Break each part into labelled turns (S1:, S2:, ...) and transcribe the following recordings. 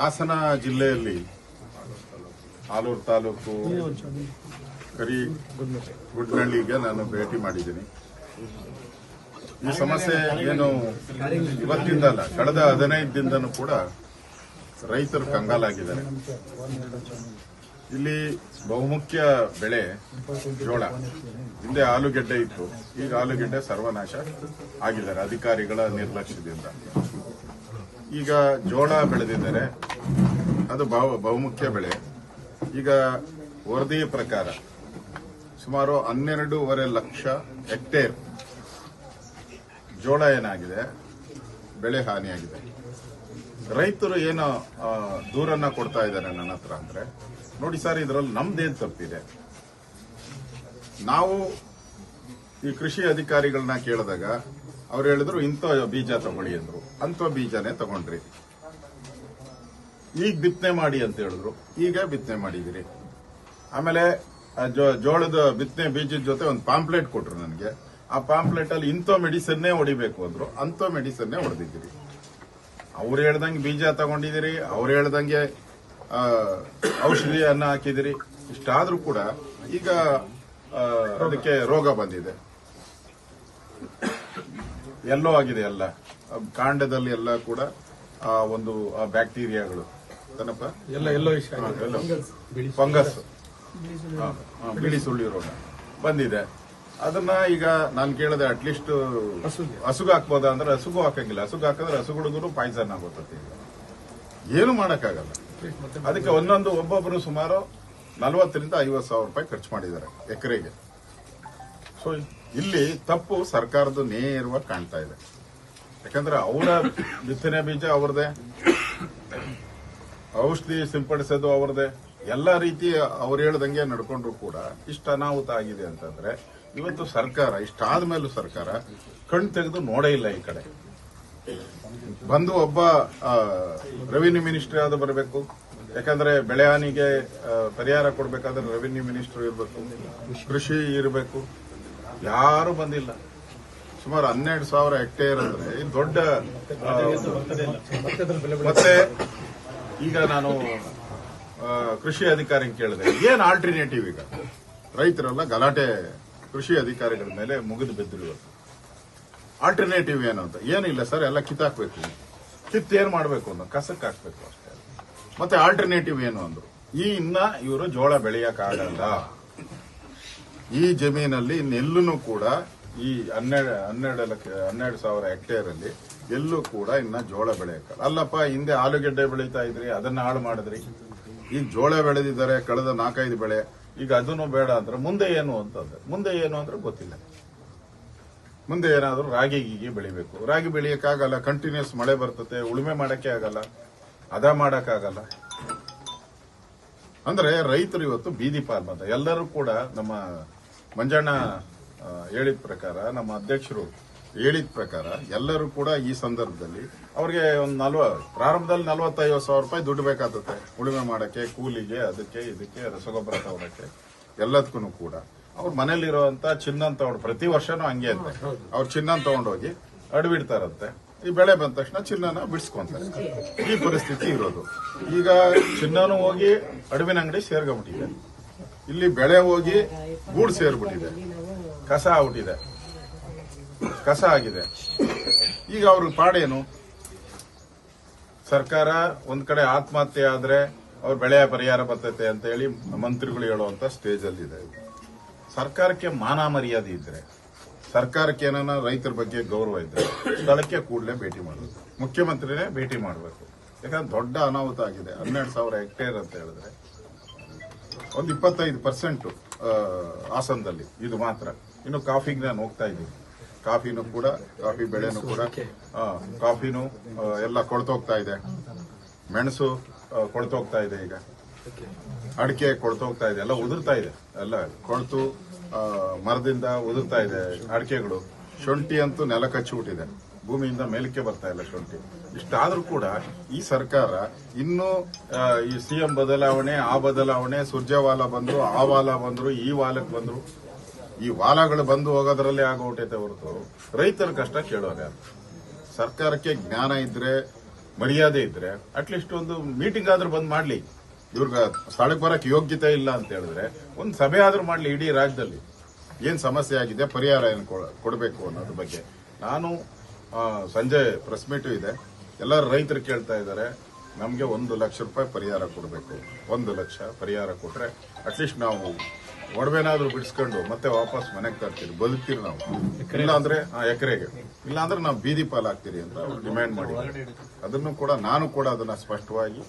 S1: ಹಾಸನ ಜಿಲ್ಲೆಯಲ್ಲಿ ಆಲೂರು ತಾಲೂಕು ಕರಿ ಗುಡ್ನಳ್ಳಿಗೆ ನಾನು ಭೇಟಿ ಮಾಡಿದ್ದೀನಿ. ಈ ಸಮಸ್ಯೆ ಏನು ಇವತ್ತಿಂದ ಅಲ್ಲ, ಕಳೆದ ಹದಿನೈದು ದಿನದೂ ಕೂಡ ರೈತರು ಕಂಗಾಲಾಗಿದ್ದಾರೆ. ಇಲ್ಲಿ ಬಹುಮುಖ್ಯ ಬೆಳೆ ಜೋಳ. ಹಿಂದೆ ಆಲೂಗೆಡ್ಡೆ ಇತ್ತು, ಈಗ ಆಲೂಗೆಡ್ಡೆ ಸರ್ವನಾಶ ಆಗಿದ್ದಾರೆ ಅಧಿಕಾರಿಗಳ ನಿರ್ಲಕ್ಷ್ಯದಿಂದ. ಈಗ ಜೋಳ ಬೆಳೆದಿದ್ದಾರೆ ಅದು ಬಹು- ಬಹುಮುಖ್ಯ ಬೆಳೆ. ಈಗ ವರದಿಯ ಪ್ರಕಾರ ಸುಮಾರು ಹನ್ನೆರಡೂವರೆ ಲಕ್ಷ ಹೆಕ್ಟೇರ್ ಜೋಳ ಏನಾಗಿದೆ? ಬೆಳೆ ಹಾನಿಯಾಗಿದೆ. ರೈತರು ಏನು ದೂರನ್ನ ಕೊಡ್ತಾ ಇದ್ದಾರೆ ನನ್ನ ಹತ್ರ ಅಂದ್ರೆ, ನೋಡಿ ಸರ್, ಇದರಲ್ಲಿ ನಮ್ದೇನ್ ತಪ್ಪಿದೆ? ನಾವು ಈ ಕೃಷಿ ಅಧಿಕಾರಿಗಳನ್ನ ಕೇಳಿದಾಗ ಅವ್ರು ಹೇಳಿದ್ರು, ಇಂಥ ಬೀಜ ತಗೊಳ್ಳಿ ಅಂದ್ರು. ಅಂಥ ಬೀಜನೇ ತಗೊಂಡ್ರಿ. ಈಗ ಬಿತ್ತನೆ ಮಾಡಿ ಅಂತ ಹೇಳಿದ್ರು. ಈಗ ಬಿತ್ತನೆ ಮಾಡಿದಿರಿ ಆಮೇಲೆ ಜೋಳದ ಬಿತ್ತನೆ ಬೀಜದ ಜೊತೆ ಒಂದು ಪಾಂಪ್ಲೆಟ್ ಕೊಟ್ರು ನನಗೆ. ಆ ಪಾಂಪ್ಲೆಟ್ ಅಲ್ಲಿ ಇಂಥ ಮೆಡಿಸನ್ನೇ ಹೊಡಿಬೇಕು ಅಂದ್ರು. ಅಂಥ ಮೆಡಿಸನ್ನೇ ಹೊಡೆದಿದ್ದೀರಿ. ಅವ್ರು ಹೇಳ್ದಂಗೆ ಬೀಜ ತಗೊಂಡಿದ್ದೀರಿ. ಅವ್ರು ಹೇಳ್ದಂಗೆ ಔಷಧಿಯನ್ನ ಹಾಕಿದಿರಿ ಇಷ್ಟಾದ್ರೂ ಕೂಡ ಈಗ ಅದಕ್ಕೆ ರೋಗ ಬಂದಿದೆ. ಎಲ್ಲೋ ಆಗಿದೆ ಎಲ್ಲ. ಕಾಂಡದಲ್ಲಿ ಎಲ್ಲ ಕೂಡ ಆ ಒಂದು ಬ್ಯಾಕ್ಟೀರಿಯಾಗಳು.
S2: ಎಲ್ಲ ಎಲ್ಲೋ.
S1: ಫಂಗಸ್. ಬಿಳಿ ಸುಳ್ಳಿ. ರೋಗ ಬಂದಿದೆ. ಅದನ್ನ ಈಗ ನಾನು ಕೇಳಿದೆ ಅಟ್ಲೀಸ್ಟ್
S2: ಹಸುಗೆ.
S1: ಹಸುಗು ಹಾಕ್ಬೋದಾ ಅಂದ್ರೆ ಹಸುಗು ಹಾಕಂಗಿಲ್ಲ. ಹಸುಗು ಹಾಕಿದ್ರೆ ಹಸುಗಳಿಗೂ ಪಾಯ್ಸನ್ ಆಗೋತತಿ ಈಗ. ಏನು ಮಾಡಕ್ಕಾಗಲ್ಲ. ಅದಕ್ಕೆ ಒಂದೊಂದು ಒಬ್ಬೊಬ್ಬರು ಸುಮಾರು ನಲವತ್ತರಿಂದ ಐವತ್ತು ಸಾವಿರ ರೂಪಾಯಿ ಖರ್ಚು ಮಾಡಿದ್ದಾರೆ ಎಕರೆಗೆ. ಸೊ ಇಲ್ಲಿ ತಪ್ಪು ಸರ್ಕಾರದ ನೇರವಾಗಿ ಕಾಣ್ತಾ ಇದೆ. ಯಾಕಂದ್ರೆ ಅವರ ಬಿತ್ತನೆ ಬೀಜ ಅವ್ರದೇ ಔಷಧಿ ಸಿಂಪಡಿಸೋದು ಅವ್ರದೇ ಎಲ್ಲ ರೀತಿ ಅವ್ರು ಹೇಳ್ದಂಗೆ ನಡ್ಕೊಂಡ್ರು ಕೂಡ ಇಷ್ಟು ಅನಾಹುತ ಆಗಿದೆ ಅಂತಂದ್ರೆ ಇವತ್ತು ಸರ್ಕಾರ ಇಷ್ಟಾದ ಮೇಲೂ ಸರ್ಕಾರ ಕಣ್ ತೆಗೆದು ನೋಡೇ ಇಲ್ಲ ಈ ಕಡೆ. ಬಂದು ಒಬ್ಬ ರೆವಿನ್ಯೂ ಮಿನಿಸ್ಟ್ರಿ ಆದ ಬರಬೇಕು. ಯಾಕಂದ್ರೆ ಬೆಳೆ ಹಾನಿಗೆ ಪರಿಹಾರ ಕೊಡ್ಬೇಕಾದ್ರೆ ರೆವಿನ್ಯೂ ಮಿನಿಸ್ಟರ್ ಇರಬೇಕು. ಕೃಷಿ ಇರಬೇಕು. ಯಾರು ಬಂದಿಲ್ಲ. ಸುಮಾರು ಹನ್ನೆರಡು ಸಾವಿರ ಹೆಕ್ಟೇರ್ ಅಂದ್ರೆ ದೊಡ್ಡ ಮತ್ತೆ ಈಗ ನಾನು ಕೃಷಿ ಅಧಿಕಾರಿ ಕೇಳಿದೆ. ಏನ್ ಆಲ್ಟರ್ನೇಟಿವ್ ಈಗ? ರೈತರೆಲ್ಲ ಗಲಾಟೆ ಕೃಷಿ ಅಧಿಕಾರಿಗಳ ಮೇಲೆ ಮುಗಿದು ಬಿದ್ದರು ಇವತ್ತು ಆಲ್ಟರ್ನೇಟಿವ್ ಏನು ಅಂತ? ಏನಿಲ್ಲ ಸರ್, ಎಲ್ಲ ಕಿತ್ತಾಕ್ಬೇಕು. ಕಿತ್ತು ಏನ್ ಮಾಡಬೇಕು ಅನ್ನೋ ಕಸಕ್ಕೆ ಹಾಕ್ಬೇಕು ಅಷ್ಟೇ. ಮತ್ತೆ ಆಲ್ಟರ್ನೇಟಿವ್ ಏನು ಅಂದ್ರು? ಈ ಇನ್ನ ಇವರು ಜೋಳ ಬೆಳೆಯಕ್ಕಾಗಲ್ಲ ಈ ಜಮೀನಲ್ಲಿ ಇನ್ನೆಲ್ಲೂ ಕೂಡ ಈ ಹನ್ನೆರಡು ಹನ್ನೆರಡು ಲಕ್ಷ, ಹನ್ನೆರಡು ಸಾವಿರ ಹೆಕ್ಟೇರ್ ಅಲ್ಲಿ ಎಲ್ಲೂ ಕೂಡ ಇನ್ನ ಜೋಳ ಬೆಳೆಯಕ್ಕಲ್ಲ. ಅಲ್ಲಪ್ಪ, ಹಿಂದೆ ಆಲೂಗೆಡ್ಡೆ ಬೆಳೀತಾ ಇದ್ರಿ, ಅದನ್ನ ಹಾಳು ಮಾಡಿದ್ರಿ. ಈಗ ಜೋಳ ಬೆಳೆದಿದ್ದಾರೆ, ಕಳೆದ ನಾಲ್ಕೈದು ಬೆಳೆ. ಈಗ ಅದನ್ನು ಬೇಡ ಅಂದ್ರೆ ಮುಂದೆ ಏನು ಅಂತಂದ್ರೆ, ಮುಂದೆ ಏನು ಅಂದ್ರೆ ಗೊತ್ತಿಲ್ಲ. ಮುಂದೆ ಏನಾದರೂ ರಾಗಿ, ಗೀಗಿ ಬೆಳಿಬೇಕು. ರಾಗಿ ಬೆಳೆಯಕ್ಕಾಗಲ್ಲ ಕಂಟಿನ್ಯೂಸ್ ಮಳೆ ಬರ್ತತೆ, ಉಳುಮೆ ಮಾಡಕ್ಕೆ ಆಗಲ್ಲ ಅದ ಮಾಡಕ್ಕಾಗಲ್ಲ. ಅಂದ್ರೆ ರೈತರು ಇವತ್ತು ಬೀದಿ ಪಾಲ್ಮತ ಎಲ್ಲರೂ ಕೂಡ ನಮ್ಮ ಮಂಜಣ್ಣ ಹೇಳಿದ ಪ್ರಕಾರ, ನಮ್ಮ ಅಧ್ಯಕ್ಷರು ಹೇಳಿದ ಪ್ರಕಾರ ಎಲ್ಲರೂ ಕೂಡ ಈ ಸಂದರ್ಭದಲ್ಲಿ ಅವ್ರಿಗೆ ಒಂದು ನಲ್ವ, ಪ್ರಾರಂಭದಲ್ಲಿ ನಲ್ವತ್ತೈವತ್ತು ಸಾವಿರ ರೂಪಾಯಿ ದುಡ್ಡು ಬೇಕಾಗುತ್ತೆ ಉಳುಮೆ ಮಾಡಕ್ಕೆ, ಕೂಲಿಗೆ, ಅದಕ್ಕೆ ಇದಕ್ಕೆ, ರಸಗೊಬ್ಬರ ತಗೊಳಕ್ಕೆ ಎಲ್ಲದಕ್ಕೂ ಕೂಡ. ಅವ್ರ ಮನೇಲಿರುವಂತ ಚಿನ್ನ ತಗೊಂಡು ಪ್ರತಿ ವರ್ಷನೂ ಹಂಗೆ ಅಂತೆ. ಅವ್ರು ಚಿನ್ನ ತಗೊಂಡೋಗಿ ಅಡವಿಡ್ತಾರಂತೆ ಈ ಬೆಳೆ ಬಂದ ತಕ್ಷಣ ಚಿನ್ನನ ಬಿಡಿಸ್ಕೊಂತಾರೆ. ಈ ಪರಿಸ್ಥಿತಿ ಇರೋದು. ಈಗ ಚಿನ್ನನೂ ಹೋಗಿ ಅಡವಿನ ಅಂಗಡಿ ಸೇರ್ಕೊಂಬಿಟ್ಟಿದೆ ಇಲ್ಲಿ ಬೆಳೆ ಹೋಗಿ ಗೂಡು ಸೇರ್ಬಿಟ್ಟಿದೆ. ಕಸ ಆಗ್ಬಿಟ್ಟಿದೆ ಕಸ ಆಗಿದೆ. ಈಗ ಅವ್ರ ಪಾಡೇನು? ಸರ್ಕಾರ ಒಂದ್ ಕಡೆ ಆತ್ಮಹತ್ಯೆ ಆದ್ರೆ ಅವ್ರ ಬೆಳೆಯ ಪರಿಹಾರ ಬರ್ತೈತೆ ಅಂತ ಹೇಳಿ ಮಂತ್ರಿಗಳು ಹೇಳುವಂತ ಸ್ಟೇಜ್ ಅಲ್ಲಿ ಇದೆ ಸರ್ಕಾರಕ್ಕೆ ಮಾನ ಮರ್ಯಾದೆ ಇದ್ರೆ, ಸರ್ಕಾರಕ್ಕೆ ಏನಾನ ರೈತರ ಬಗ್ಗೆ ಗೌರವ ಇದ್ರೆ ಸ್ಥಳಕ್ಕೆ ಕೂಡಲೇ ಭೇಟಿ ಮಾಡಬೇಕು. ಮುಖ್ಯಮಂತ್ರಿನೇ ಭೇಟಿ ಮಾಡಬೇಕು. ಯಾಕಂದ್ರೆ ದೊಡ್ಡ ಅನಾಹುತ ಆಗಿದೆ. ಹನ್ನೆರಡು ಸಾವಿರ ಹೆಕ್ಟೇರ್ ಅಂತ ಹೇಳಿದ್ರೆ ಒಂದು ಇಪ್ಪತ್ತೈದು ಪರ್ಸೆಂಟು ಹಾಸನದಲ್ಲಿ. ಇದು ಮಾತ್ರ. ಇನ್ನು ಕಾಫಿಗೆ ನಾನು ಹೋಗ್ತಾ ಇದ್ದೀನಿ. ಕಾಫಿನೂ ಕೂಡ ಕಾಫಿ ಬೆಳೆನೂ ಕೂಡ ಕಾಫಿನೂ ಎಲ್ಲ ಕೊಳ್ತೋಗ್ತಾ ಇದೆ. ಮೆಣಸು ಕೊಳ್ತೋಗ್ತಾ ಇದೆ ಈಗ. ಅಡಿಕೆ ಕೊಳ್ತೋಗ್ತಾ ಇದೆ. ಎಲ್ಲ ಉದುರ್ತಾ ಇದೆ. ಎಲ್ಲ ಕೊಳ್ತು ಮರದಿಂದ ಉದುರ್ತಾ ಇದೆ ಅಡಿಕೆಗಳು. ಶುಂಠಿ ಅಂತೂ ನೆಲ ಕಚ್ಚಿಬಿಟ್ಟಿದೆ ಭೂಮಿಯಿಂದ ಮೇಲಕ್ಕೆ ಬರ್ತಾ ಇಲ್ಲ ಶುಂಠಿ. ಇಷ್ಟಾದ್ರೂ ಕೂಡ ಈ ಸರ್ಕಾರ ಇನ್ನೂ ಈ ಸಿಎಂ ಬದಲಾವಣೆ, ಆ ಬದಲಾವಣೆ ಸುರ್ಜೇವಾಲ ಬಂದ್ರು, ಆ ವಾಲ ಬಂದ್ರು, ಈ ವಾಲಕ್ಕೆ ಬಂದ್ರು, ಈ ವಾಲಗಳು ಬಂದು ಹೋಗೋದ್ರಲ್ಲೇ ಆಗೋಟೈತೆ ಹೊರತು ರೈತರ ಕಷ್ಟ ಕೇಳೋದೆ ಸರ್ಕಾರಕ್ಕೆ ಜ್ಞಾನ ಇದ್ರೆ, ಮರ್ಯಾದೆ ಇದ್ರೆ ಅಟ್ಲೀಸ್ಟ್ ಒಂದು ಮೀಟಿಂಗ್ ಆದ್ರೂ ಬಂದ್ ಮಾಡ್ಲಿ. ಇವ್ರಿಗೆ ಸ್ಥಳಕ್ಕೆ ಬರಕ್ಕೆ ಯೋಗ್ಯತೆ ಇಲ್ಲ ಅಂತ ಹೇಳಿದ್ರೆ, ಒಂದು ಸಭೆ ಆದ್ರೂ ಮಾಡ್ಲಿ ಇಡೀ ರಾಜ್ಯದಲ್ಲಿ. ಏನ್ ಸಮಸ್ಯೆ ಆಗಿದೆ, ಪರಿಹಾರ ಏನು ಕೊಡಬೇಕು ಅನ್ನೋದ್ರ ಬಗ್ಗೆ. ನಾನು ಸಂಜೆ ಪ್ರೆಸ್ ಮೀಟು ಇದೆ. ಎಲ್ಲರೂ ರೈತರು ಕೇಳ್ತಾ ಇದ್ದಾರೆ ನಮಗೆ ಒಂದು ಲಕ್ಷ ರೂಪಾಯಿ ಪರಿಹಾರ ಕೊಡಬೇಕು. ಒಂದು ಲಕ್ಷ ಪರಿಹಾರ ಕೊಟ್ಟರೆ ಅಟ್ಲೀಸ್ಟ್ ನಾವು ಒಡವೆನಾದ್ರೂ ಬಿಡಿಸ್ಕೊಂಡು ಮತ್ತೆ ವಾಪಸ್ ಮನೆಗೆ ತರ್ತೀರಿ ಬದುಕ್ತೀರಿ ನಾವು. ಇಲ್ಲ ಅಂದ್ರೆ ಎಕರೆಗೆ. ಇಲ್ಲಾಂದ್ರೆ ನಾವು ಬೀದಿ ಪಾಲಾಗ್ತೀರಿ ಅಂತ ಅವ್ರು ಡಿಮ್ಯಾಂಡ್ ಮಾಡಿ ಅದನ್ನು ಕೂಡ ನಾನು ಕೂಡ ಅದನ್ನ ಸ್ಪಷ್ಟವಾಗಿ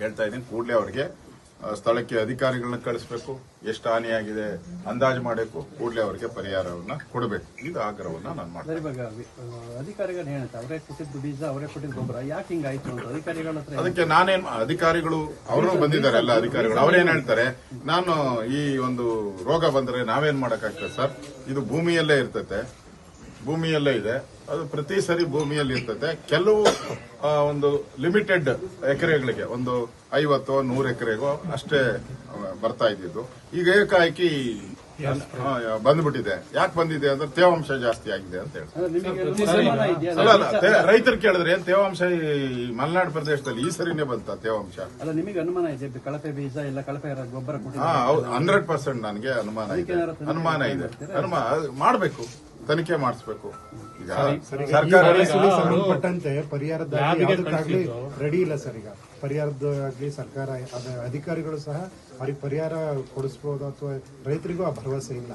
S1: ಹೇಳ್ತಾ ಇದ್ದೀನಿ. ಕೂಡಲೇ ಅವರಿಗೆ ಸ್ಥಳಕ್ಕೆ ಅಧಿಕಾರಿಗಳನ್ನ ಕಳಿಸಬೇಕು ಎಷ್ಟು ಹಾನಿಯಾಗಿದೆ ಅಂದಾಜು ಮಾಡಬೇಕು ಕೂಡಲೇ ಅವರಿಗೆ ಪರಿಹಾರವನ್ನ ಕೊಡಬೇಕು. ಇದು ಆಗ್ರಹವನ್ನ ನಾನು ಮಾಡ್ತೀನಿ
S2: ಇವಾಗ ಅಧಿಕಾರಿಗಳು ಹೇಳ್ತಾರೆ ಅವರೇ ಕೊಟ್ಟಿದ್ದು ಬೀಜ ಅವರೇ ಕೊಟ್ಟಿದ್ದು ಗೊಬ್ಬರ ಯಾಕೆ ಹಿಂಗಾಯ್ತು ಅಂತ ಅಧಿಕಾರಿಗಳ ಹತ್ರ
S1: ಅದಕ್ಕೆ ನಾನೇನ್ ಅಧಿಕಾರಿಗಳು ಅವರು ಬಂದಿದ್ದಾರೆ ಎಲ್ಲ ಅಧಿಕಾರಿಗಳು ಅವರೇನ್ ಹೇಳ್ತಾರೆ ನಾನು ಈ ಒಂದು ರೋಗ ಬಂದ್ರೆ ನಾವೇನ್ ಮಾಡಕ್ಕಾಗ್ತದೆ ಸರ್? ಇದು ಭೂಮಿಯಲ್ಲೇ ಇರ್ತೈತೆ. ಭೂಮಿಯಲ್ಲೇ ಇದೆ. ಅದು ಪ್ರತಿ ಸರಿ ಭೂಮಿಯಲ್ಲಿ ಇರ್ತದೆ. ಕೆಲವು ಒಂದು ಲಿಮಿಟೆಡ್ ಎಕರೆಗಳಿಗೆ ಒಂದು ಐವತ್ತು ನೂರು ಎಕರೆಗೋ ಅಷ್ಟೇ ಬರ್ತಾ ಇದ್ದಿದ್ದು. ಈಗ ಏಕಾಏಕಿ ಬಂದ್ಬಿಟ್ಟಿದೆ. ಯಾಕೆ ಬಂದಿದೆ ಅಂದ್ರೆ ತೇವಾಂಶ ಜಾಸ್ತಿ ಆಗಿದೆ ಅಂತ ಹೇಳಿ ಅಲ್ಲ ರೈತರು ಕೇಳಿದ್ರೆ ಏನ್ ತೇವಾಂಶ ಈ ಮಲೆನಾಡು ಪ್ರದೇಶದಲ್ಲಿ ಈ ಸರಿನೇ ಬಂತ ತೇವಾಂಶ?
S2: ಅಲ್ಲ ನಿಮಗೆ ಅನುಮಾನ ಇದೆ ಕಳಪೆ ಬೀಜ ಇಲ್ಲ ಕಳಪೆ ಗೊಬ್ಬರ
S1: ಹಂಡ್ರೆಡ್ ಪರ್ಸೆಂಟ್ ನನಗೆ ಅನುಮಾನ ಇದೆ. ಅನುಮಾನ ಇದೆ. ಅನುಮಾನ ಮಾಡ್ಬೇಕು. ತನಿಖೆ ಮಾಡಿಸ್ಬೇಕು. ಈಗ
S3: ಸಂಬಂಧಪಟ್ಟಂತೆ ಪರಿಹಾರದ ಯಾವುದಕ್ಕಾಗ್ಲಿ ರೆಡಿ ಇಲ್ಲ ಸರ್ ಈಗ. ಪರಿಹಾರದಾಗ್ಲಿ ಸರ್ಕಾರ ಅಧಿಕಾರಿಗಳು ಸಹ ಅವ್ರಿಗೆ ಪರಿಹಾರ ಕೊಡಿಸ್ಬೋದು ಅಥವಾ ರೈತರಿಗೂ ಆ ಭರವಸೆ ಇಲ್ಲ.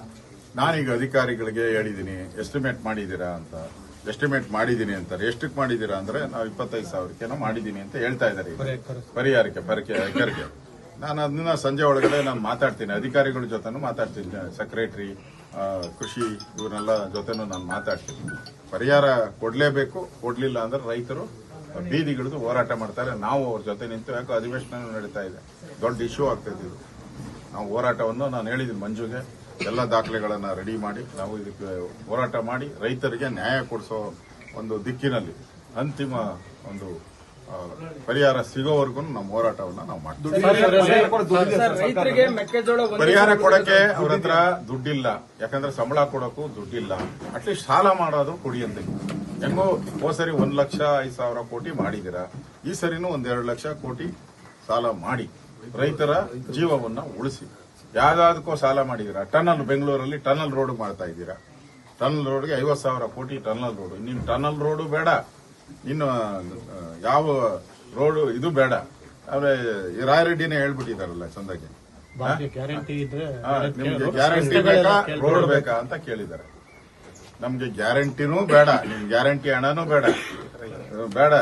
S1: ನಾನೀಗ ಅಧಿಕಾರಿಗಳಿಗೆ ಹೇಳಿದ್ದೀನಿ ಎಸ್ಟಿಮೇಟ್ ಮಾಡಿದ್ದೀರಾ ಅಂತ. ಎಸ್ಟಿಮೇಟ್ ಮಾಡಿದ್ದೀನಿ ಅಂತಾರೆ. ಎಷ್ಟಕ್ಕೆ ಮಾಡಿದ್ದೀರಾ ಅಂದ್ರೆ ನಾವು ಇಪ್ಪತ್ತೈದು ಸಾವಿರಕ್ಕೆ ಮಾಡಿದ್ದೀನಿ ಅಂತ ಹೇಳ್ತಾ ಇದ್ದಾರೆ. ಪರಿಹಾರಕ್ಕೆ ಪರಕೆ ಎಕರೆಗೆ ನಾನು ಅದನ್ನ ಸಂಜೆ ಒಳಗಡೆ ನಾನು ಮಾತಾಡ್ತೀನಿ ಅಧಿಕಾರಿಗಳ ಜೊತೆ ಮಾತಾಡ್ತೀನಿ ಸೆಕ್ರೆಟರಿ ಕೃಷಿ ಇವರೆಲ್ಲ ಜೊತೆನೂ ನಾನು ಮಾತಾಡ್ತೀನಿ. ಪರಿಹಾರ ಕೊಡಲೇಬೇಕು, ಕೊಡಲಿಲ್ಲ ಅಂದ್ರೆ ರೈತರು ಬೀದಿಗಿಳಿದು ಹೋರಾಟ ಮಾಡ್ತಾರೆ. ನಾವು ಅವ್ರ ಜೊತೆ ನಿಂತು ಯಾಕೋ ಅಧಿವೇಶನ ನಡೀತಾ ಇದೆ. ದೊಡ್ಡ ಇಶ್ಯೂ ಆಗ್ತದೆ ಇದು ನಾವು ಹೋರಾಟವನ್ನು ನಾನು ಹೇಳಿದ್ದೀನಿ ಮಂಜುಗೆ. ಎಲ್ಲ ದಾಖಲೆಗಳನ್ನು ರೆಡಿ ಮಾಡಿ, ನಾವು ಇದಕ್ಕೆ ಹೋರಾಟ ಮಾಡಿ ರೈತರಿಗೆ ನ್ಯಾಯ ಕೊಡಿಸೋ ಒಂದು ದಿಕ್ಕಿನಲ್ಲಿ ಅಂತಿಮ ಒಂದು ಪರಿಹಾರ ಸಿಗೋವರೆಗೂ ನಮ್ಮ ಹೋರಾಟವನ್ನ ನಾವು ಮಾಡ್ತೀವಿ.
S4: ರೈತರಿಗೆ ಮೆಕ್ಕೆಜೋಳ ಒಂದು
S1: ಪರಿಹಾರ ಕೊಡಕ್ಕೆ ಅವ್ರ ಹತ್ರ ದುಡ್ಡಿಲ್ಲ. ಯಾಕಂದ್ರೆ ಸಂಬಳ ಕೊಡಕ್ಕೂ ದುಡ್ಡಿಲ್ಲ. ಅಟ್ಲೀಸ್ಟ್ ಸಾಲ ಮಾಡೋದು ಕೊಡಿ ಅಂತ ಹೆಂಗೋ ಹೋದ್ ಸರಿ ಒಂದ್ ಲಕ್ಷ ಐದ್ ಸಾವಿರ ಕೋಟಿ ಮಾಡಿದಿರಾ. ಈ ಸರಿನೂ ಒಂದೆರಡು ಎರಡು ಲಕ್ಷ ಕೋಟಿ ಸಾಲ ಮಾಡಿ. ರೈತರ ಜೀವವನ್ನ ಉಳಿಸಿ. ಯಾವ್ದಾದಕ್ಕೋ ಸಾಲ ಮಾಡಿದೀರಾ. ಟನಲ್ ಬೆಂಗಳೂರಲ್ಲಿ ಟನಲ್ ರೋಡ್ ಮಾಡ್ತಾ ಇದ್ದೀರಾ. ಟನಲ್ ರೋಡ್ಗೆ ಐವತ್ತು ಸಾವಿರ ಕೋಟಿ ಟನಲ್ ರೋಡ್. ನೀನು ಟನಲ್ ರೋಡು ಬೇಡ. ಇನ್ನು ಯಾವ ರೋಡು ಇದು ಬೇಡ. ಆದ್ರೆ ಈ ರಾಯರೆಡ್ಡಿನೇ ಹೇಳ್ಬಿಟ್ಟಿದಾರಲ್ಲ ಚಂದಕ್ಕೆ. ನಿಮ್ಗೆ ಗ್ಯಾರಂಟಿ ಬೇಕಾ ರೋಡ್ ಬೇಕಾ ಅಂತ ಕೇಳಿದ್ದಾರೆ. ನಮ್ಗೆ ಗ್ಯಾರಂಟಿನೂ ಬೇಡ ನಿಮ್ ಗ್ಯಾರಂಟಿ ಹಣನೂ ಬೇಡ. ಬೇಡ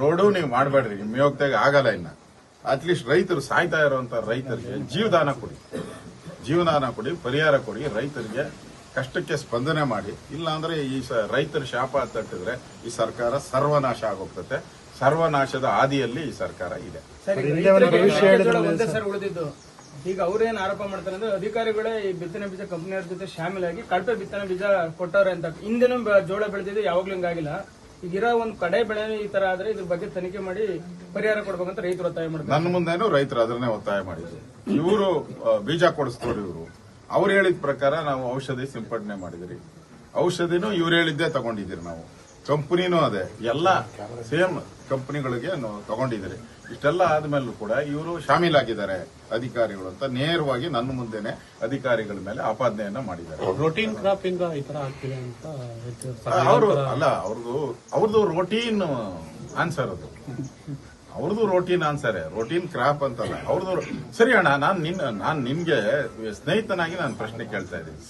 S1: ರೋಡು ನೀವು ಮಾಡಬೇಡ್ರಿ ನಿಮ್ ಯೋಗ್ದಾಗ ಆಗಲ್ಲ ಇನ್ನ. ಅಟ್ಲೀಸ್ಟ್ ರೈತರು ಸಾಯ್ತಾ ಇರುವಂತ ರೈತರಿಗೆ ಜೀವದಾನ ಕೊಡಿ. ಜೀವದಾನ ಕೊಡಿ ಪರಿಹಾರ ಕೊಡಿ ರೈತರಿಗೆ. ಕಷ್ಟಕ್ಕೆ ಸ್ಪಂದನೆ ಮಾಡಿ ಇಲ್ಲ ಅಂದ್ರೆ ಈ ರೈತರ ಶಾಪ ತಟ್ಟಿದ್ರೆ ಈ ಸರ್ಕಾರ ಸರ್ವನಾಶ ಆಗೋಗ್ತತೆ. ಸರ್ವನಾಶದ ಹಾದಿಯಲ್ಲಿ ಈ ಸರ್ಕಾರ ಇದೆ.
S3: ಒಂದೇ
S4: ಸರ್. ಉಳಿದಿದ್ದು. ಈಗ ಅವ್ರೇನ್ ಆರೋಪ ಮಾಡ್ತಾರೆ ಅಂದ್ರೆ ಅಧಿಕಾರಿಗಳೇ ಈ ಬಿತ್ತನೆ ಬೀಜ ಕಂಪನಿಯವ್ರ ಜೊತೆ ಶಾಮಿಲಾಗಿ ಕಳಪೆ ಬಿತ್ತನೆ ಬೀಜ ಕೊಟ್ಟವ್ರೆ ಅಂತ. ಹಿಂದೆನೂ ಜೋಳ ಬೆಳೆದಿದ್ದು ಯಾವಾಗ್ಲೂ ಹಿಂಗಾಗಿಲ್ಲ ಈಗ ಇರೋ ಒಂದ್ ಕಡೆ ಬೆಳೆ ಈ ತರ ಆದ್ರೆ ಇದ್ರ ಬಗ್ಗೆ ತನಿಖೆ ಮಾಡಿ ಪರಿಹಾರ ಕೊಡ್ಬೇಕಂತ ರೈತರು ಒತ್ತಾಯ ಮಾಡ್ತಾರೆ
S1: ನನ್ನ ಮುಂದೆನೂ ರೈತರು ಅದನ್ನೇ ಒತ್ತಾಯ ಮಾಡಿದ್ರು. ಇವರು ಬೀಜ ಕೊಡಿಸ್ತವ್ರು ಇವರು. ಅವ್ರು ಹೇಳಿದ ಪ್ರಕಾರ ನಾವು ಔಷಧಿ ಸಿಂಪಡಣೆ ಮಾಡಿದಿರಿ. ಔಷಧಿನೂ ಇವ್ರು ಹೇಳಿದ್ದೇ ತಗೊಂಡಿದ್ದೀರಿ ನಾವು. ಕಂಪನಿನೂ ಅದೇ. ಎಲ್ಲ ಸೇಮ್ ಕಂಪನಿಗಳಿಗೆ ನಾವು ತಗೊಂಡಿದ್ದೀರಿ. ಇಷ್ಟೆಲ್ಲ ಆದ್ಮೇಲೂ ಕೂಡ ಇವರು ಶಾಮೀಲಾಗಿದ್ದಾರೆ ಅಧಿಕಾರಿಗಳು ಅಂತ ನೇರವಾಗಿ ನನ್ನ ಮುಂದೆನೆ ಅಧಿಕಾರಿಗಳ ಮೇಲೆ ಆಪಾದನೆಯನ್ನ ಮಾಡಿದ್ದಾರೆ.
S5: ರೋಟೀನ್ ಕ್ರಾಪ್ ಇಂದ ಈ ತರ ಆಗ್ತಿದೆ ಅಂತ
S1: ಅವರು ಅಲ್ಲ ಅವ್ರದ್ದು ಅವ್ರದ್ದು ರೋಟೀನ್ ಆನ್ಸರ್ ಅದು. ಅವ್ರದ್ದು ರೋಟೀನ್ ಆನ್ಸರ್ ರೋಟೀನ್ ಕ್ರಾಪ್ ಅಂತಲ್ಲ. ಅವ್ರದ್ದು ಸರಿ ಅಣ್ಣ, ನಾನು ನಿನ್ನ ನಾನು ನಿಮ್ಗೆ ಸ್ನೇಹಿತನಾಗಿ ನಾನು ಪ್ರಶ್ನೆ ಕೇಳ್ತಾ ಇದ್ದೀನಿ.